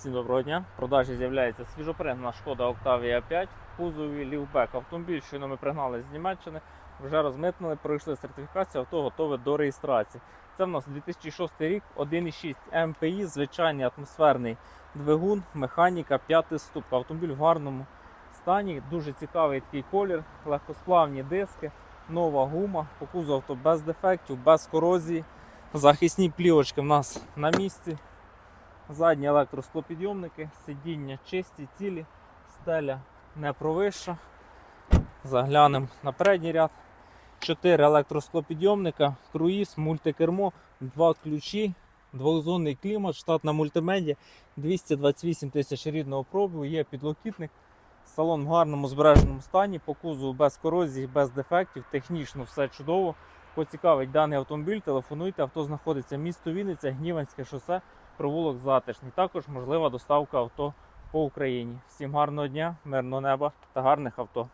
Всім доброго дня. В продажі з'являється свіжопригнана шкода Octavia 5 в кузові лівбек. Автомобіль, щойно ми пригнали з Німеччини, вже розмитнили, пройшли сертифікацію, авто готове до реєстрації. Це в нас 2006 рік, 1,6 МПІ, звичайний атмосферний двигун, механіка, п'ятий ступка. Автомобіль в гарному стані, дуже цікавий такий колір, легкосплавні диски, нова гума, по кузову авто без дефектів, без корозії. Захисні плівочки в нас на місці. Задні електросклопідйомники, сидіння чисті, цілі, стеля не провища. Заглянемо на передній ряд. 4 електросклопідйомника, круїз, мультикермо, два ключі, двохзонний клімат, штатна мультимедіа, 228 тисяч рідного пробігу, є підлокітник. Салон в гарному збереженому стані, по кузову без корозії, без дефектів, технічно все чудово. Поцікавить даний автомобіль, телефонуйте, авто знаходиться місто Вінниця, Гніванське шосе, провулок Затишний. Також можлива доставка авто по Україні. Всім гарного дня, мирного неба та гарних авто.